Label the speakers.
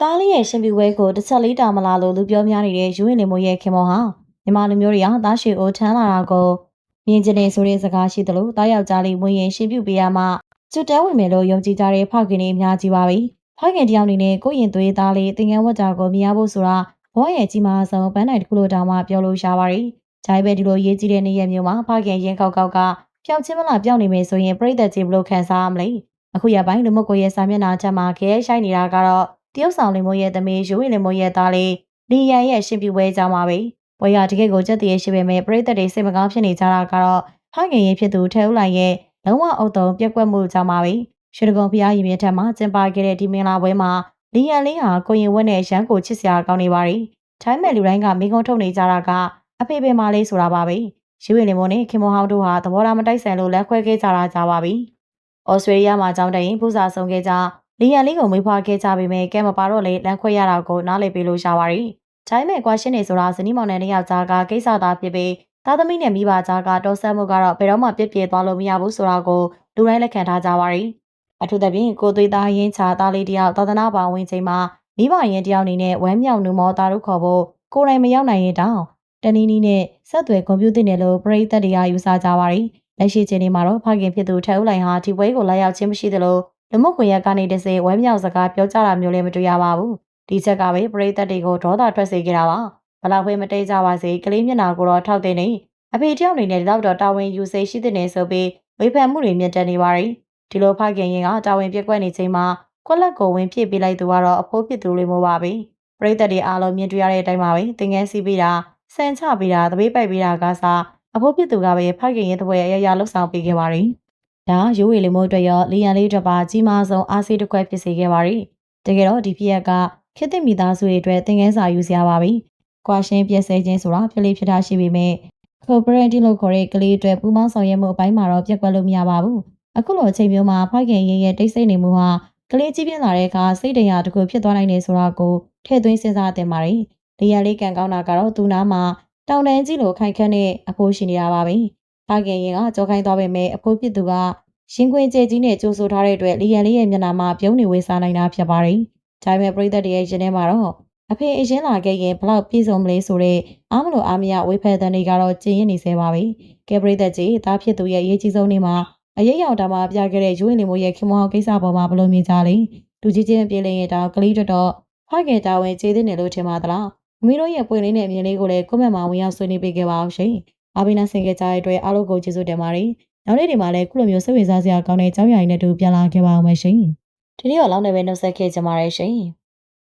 Speaker 1: တားလေးရဲ့ရှင်ပြူဝဲကိုတစ်ချက်လေးတာမလာလို့လူပြောများနေတဲ့ယူရင်လင်မိုးရဲ့ခင်မောဟာမြန်မာလူမျိုးတွေကတားရှိအိုထမ်းလာတာကိုမြင်ကျင်နေဆိုတဲ့စကားရှိသလိုတားယောက်ျားလေးဝင်ရင်ရှင်ပြူပေးရမှကျွတ်တဲဝင်မယ်လို့ယုံကြည်ကြတဲ့ဖခင်တွေအများကြီးပါပဲဖခင်တယောက်အနေနဲ့ကိုယ့်ရင်သွေးသားလေးသင်ငန်းဝတ်တာကိုမြင်ရဖို့ဆိုတာဘောရဲ့ကြီးမားဆုံးပန်းတိုင်တစ်ခုလိုတောင်မှပြောလို့ရှားပါတယ်။ဂျိုင်းပဲဒီလိုရေးကြည့်တဲ့နေ့ရက်မျိုးမှာဖခင်ရင်ကောက်ကောက်ကပျောက်ချင်းမလားပျောက်နေမယ်ဆိုရင်ပြိတ္တကြီးဘလို့ခံစားရမလဲ။အခုရပိုင်းလူမကိုရဲ့စာမျက်နှာချက်မှာခဲရှိုက်နေတာကတော့ တရုတ်ဆောင်လင်မိုးရဲ့သမီးယူဝင်လင်မိုးရဲ့သားလေးလီယန်ရဲ့ရှင်ပြပွဲကြောင်းပါပဲ။ပွဲရတကယ့်ကိုကြက်တည်းရှိပေမဲ့ပြိသက်တွေစိတ်မကောင်းဖြစ်နေကြတာကတော့ဖခင်ရဲ့ဖြစ်သူထဲဦးလိုက်ရဲ့လုံးဝအုပ်တုံပြက်ကွက်မှုကြောင့်ပါပဲ။ရွှေဒဂုံဖျားရင်မြစ်ထက်မှာကျင်းပခဲ့တဲ့ဒီမင်္ဂလာပွဲမှာလီယန်လေးဟာကိုရင်ဝက်နဲ့ရန်ကိုချစ်စရာကောင်းနေပါရီ။ထိုင်းမဲ့လူတိုင်းကမိကုံးထုတ်နေကြတာကအဖေဖေမလေးဆိုတာပါပဲ။ယူဝင်လင်မိုးနဲ့ခင်မောဟောင်းတို့ဟာသဘောထားမတိုက်ဆိုင်လို့လက်ခွဲခဲ့ကြတာကြပါပြီ။ဩစတြေးလျမှာကြောင်းတရင်ပူစာဆုံးခဲ့ကြ လီယန်လေးကိုမွေးဖွားခဲ့ကြပေမဲ့ကဲမပါတော့လေလမ်းခွဲရတာကိုနားလည်ပေးလို့ရှာပါရီ။ဒါပေမဲ့ကွာရှင်းနေဆိုတာဇနီးမောင်နှံနှစ်ယောက်ကြားကကိစ္စသားဖြစ်ပြီးသားသမီးနဲ့မိဘကြားကတော်ဆက်မှုကတော့ဘယ်တော့မှပြည့်ပြည့်သွားလို့မရဘူးဆိုတာကိုလူတိုင်းလက်ခံထားကြပါရီ။အထူးသဖြင့်ကိုသွေးသားရင်းချာသားလေးတယောက်သာသနာပါဝင်ချိန်မှာမိဘရင်တယောက်အနေနဲ့ဝမ်းမြောက်နှူမောသားတို့ခေါ်ဖို့ကိုယ်တိုင်မရောက်နိုင်ရင်တောင်တနည်းနည်းနဲ့ဆက်သွယ်ကွန်ပျူတာနဲ့လို့ပရိသတ်တွေကယူဆကြပါရီ။လက်ရှိချိန်ဒီမှာတော့ဖခင်ဖြစ်သူထက်ဦးလိုင်ဟာဒီပွဲကိုလာရောက်ခြင်းမရှိသလို လူမှုကွန်ရက်ကနေတစေဝမ်းမြောက်စကားပြောကြတာမျိုးလည်းမတွေ့ရပါဘူးဒီချက်ကပဲပရိသတ်တွေကိုဒေါသထွက်စေခဲ့တာပါဘလောက်ပဲမတိတ်ကြပါစေကလေးမျက်နှာကိုတော့ထောက်တင်နေအဖေတယောက်အနေနဲ့တော့တာဝန်ယူစေရှိတဲ့နေဆိုပြီးဝေဖန်မှုတွေမြင့်တက်နေပါရီဒီလိုဖခင်ရင်ကတာဝန်ပြက်ကွက်နေချိန်မှာကွက်လက်ကိုဝင်ပြစ်ပေးလိုက်သူကတော့အဖိုးဖြစ်သူလေးမို့ပါပဲပရိသတ်တွေအားလုံးမြင်တွေ့ရတဲ့အတိုင်းပါပဲတင်ငယ်စီးပေးတာဆန်ချပေးတာတပိတ်ပိုက်ပေးတာကစားအဖိုးဖြစ်သူကပဲဖခင်ရဲ့တပွဲအရရလှုပ်ဆောင်ပေးခဲ့ပါရီ ဒါရိုးဝေလေးမို့အတွက်ရောလီယန်လေးတစ်ပါကြီးမားဆုံးအားစိတ်တစ်ခွက်ဖြစ်စေခဲ့ပါရီတကယ်တော့ဒီဖြစ်ရက်ကခေတ်သစ်မိသားစုတွေအတွက်သင်ခန်းစာယူစရာပါပဲ။ကွာရှင်းပြည့်စဲခြင်းဆိုတာဖြစ်လေးဖြစ်တာရှိပေမဲ့ cooperative လို့ခေါ်တဲ့ကလေးအတွက်ပူးပေါင်းဆောင်ရွက်မှုအပိုင်းမှာတော့ပြက်ကွက်လို့မရပါဘူး။အခုလိုအချိန်မျိုးမှာဖိုက်ခင်ရရဲ့တိတ်ဆိတ်နေမှုဟာကလေးကြီးပြင်းလာတဲ့အခါစိတ်တရားတစ်ခုဖြစ်သွားနိုင်တယ်ဆိုတာကိုထည့်သွင်းစဉ်းစားသင့်ပါတယ်။လီယန်လေးကန်ကောင်းတာကတော့သူ့နားမှာတောင်တန်းကြီးလိုခိုင်ခန့်တဲ့အဖိုးရှိနေတာပါပဲ။ ဖိုက်ခင်ရင်ကကြောခိုင်းသွားပေမဲ့အဖိုးဖြစ်သူကရှင်ခွင်ကျဲကြီးနဲ့ကြိုးဆိုထားတဲ့အတွက်လီယန်လေးရဲ့မျက်နှာမှာပြုံးနေဝေးစားနိုင်တာဖြစ်ပါတယ်။ဒါပေမဲ့ပရိသတ်တွေရဲ့ရင်ထဲမှာတော့အဖေအရင်လာခဲ့ရင်ဘလောက်ပြည့်စုံမလဲဆိုတော့အားမလို့အားမရဝေဖန်တဲ့တွေကတော့ကျင်းရင်နေစေပါပဲ။ကဲပရိသတ်ကြီးတားဖြစ်သူရဲ့အရေးကြီးဆုံးနေ့မှာအရေးရောက်တာမှပြခဲ့တဲ့ယူဝင်လီမိုရဲ့ခင်မောင်ကိစ္စပေါ်မှာဘလို့မြင်ကြလဲ။လူကြီးချင်းပြေးလင်းရတော့ကလေးတော်တော်ဖိုက်ကေတာဝင်ကျေးတဲ့နေလို့ထင်ပါသလား။မမီတို့ရဲ့ပွင့်လင်းတဲ့အမြင်လေးကိုလည်းကွန်မန့်မှာဝင်ရောက်ဆွေးနွေးပေးခဲ့ပါအောင်ရှင်။ အားပေးနာဆင်ကြကြတဲ့အတွက်အားလုံးကိုကျေးဇူးတင်ပါတယ်။နောက်နေ့ဒီမှာလည်းခုလိုမျိုးစိတ်ဝင်စားစရာကောင်းတဲ့အကြောင်းအရာတွေနဲ့တူပြန်လာခဲ့ပါအောင်မယ်ရှင်။ဒီနေ့တော့လောက်နေပဲနှုတ်ဆက်ခဲ့ကြပါရရှင်။